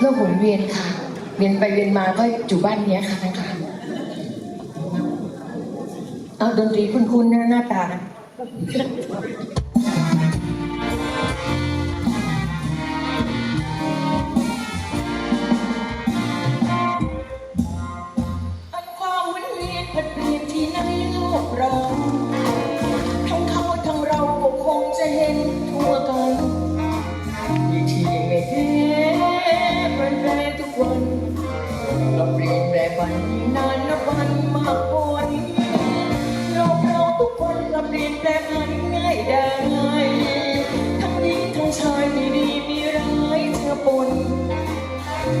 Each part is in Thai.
โลกหมุนเวียนค่ะเวียนไปเวียนมาก็อยู่บ้านเนี้ยค่ะท่านค่ะเอาดนตรีคุ้นๆนะหน้าตา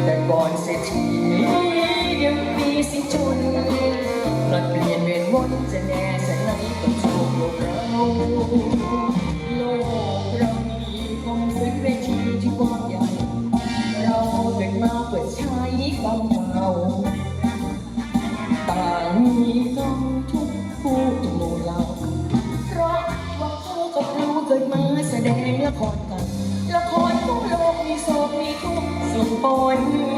แต่ก่อนเศรษฐียังมีสิจนหลอดเปลี่ยนเวียนวนจะแน่สนไหนกับโชคเรา ดงละครกัน ละครของโลกมีโศกมีทุกข์สุขปน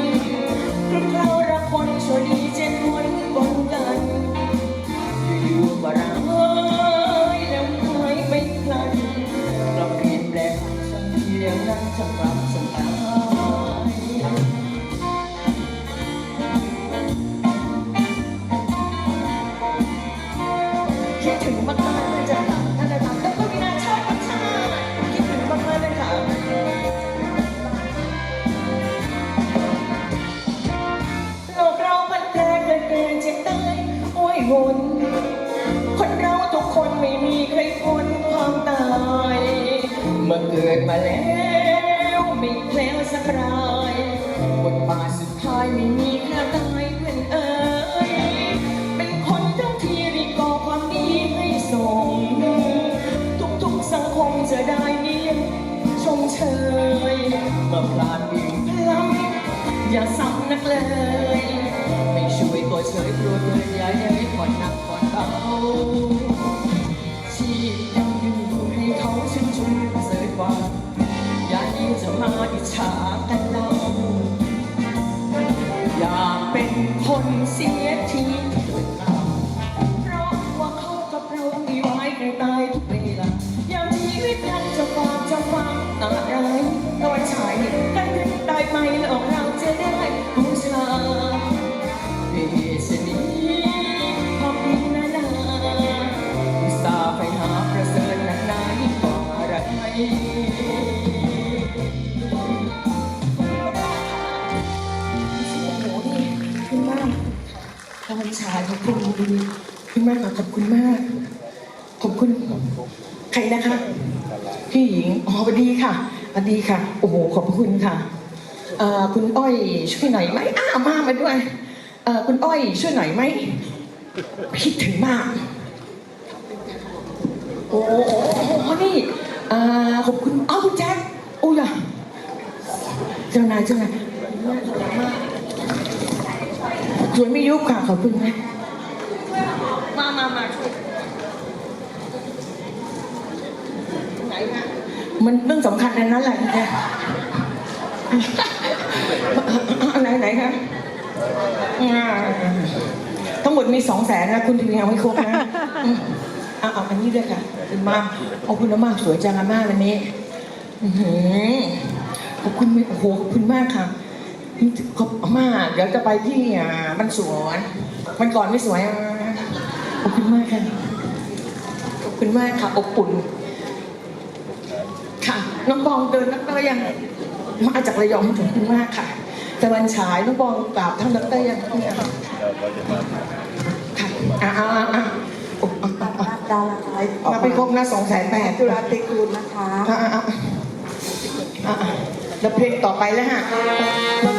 โอ้น คนเราทุกคนไม่มีใครพ้นความตาย เมื่อเกิดมาแล้วไม่แคล้วสักรายบทบาทสุดท้ายไม่มีใครตายเพื่อนเอ๋ยเป็นคนทั้งที่รีก่อความดีให้ส่งทุกๆสังคมจะได้เนียมชมเชยเมื่อพลาดวิ่งพลังอย่าซ้ำนักเลย วยตัวเฉยกลัวเกินอย่าเย้ยผ่อนหนักผ่อนเบาชีพยังอยู่ให้เขาชื่นชมเสยกว่าอย่ายิ่จะมาอิจฉากันเราอย่าเป็นคนเสียทีเกิดมาเพราะว่าเขากับเรามีไว้ใกล้ตายทุกเวลาอย่างชีวิตยังจะฟังจะฟังอะไรตอนฉายกันได้ไหมหลอก ค่ะขอบคุณมาก ขอบคุณ ใครนะคะ พี่หญิง อ๋อวัสดีค่ะวัสดีค่ะ โอ้โห ขอบคุณค่ะคุณอ้อยช่วยหน่อยไหมอ้ามามาด้วยคุณอ้อยช่วยหน่อยไหมคิดถึงมาก โอ้โหนี่ขอบคุณอ้าวคุณแจ็คโอ้ยอะเจ้านายเจ้านายสวยไม่ยุบค่ะขอบคุณนะมามามาช่วยไหนคะ มันเรื่องสำคัญในนั้นแหละไหนไหนคะทั้งหมดมีสองแสนนะคุณถึงยังไม่ครบนะอืมเอาเอาอันนี้ด้วยค่ะคุณมากเอาคุณมากสวยจังอาม่าวันนี้ขอบคุณโอ้โหขอบคุณมากค่ะขอบอาม่าเดี๋ยวจะไปที่อ่ามันสวนมันก่อนไม่สวยอะขอบคุณมากค่ะขอบคุณมากค่ะอบอุ่น น้องบองเดินนักเตอร์ยังมาจากระยองขอบคุณมากค่ะตะวันฉายน้องบองกราบท่านนักเตอร์ยังเนี่ยค่ะอ่าอ่าอ่าโอ้อะอะอะดาราไลฟ์ออกมาไปครบนะสองแสนแปดจุฬาติกูลนะคะอะอะอะอะอะแล้วเพลงต่อไปแล้วฮะ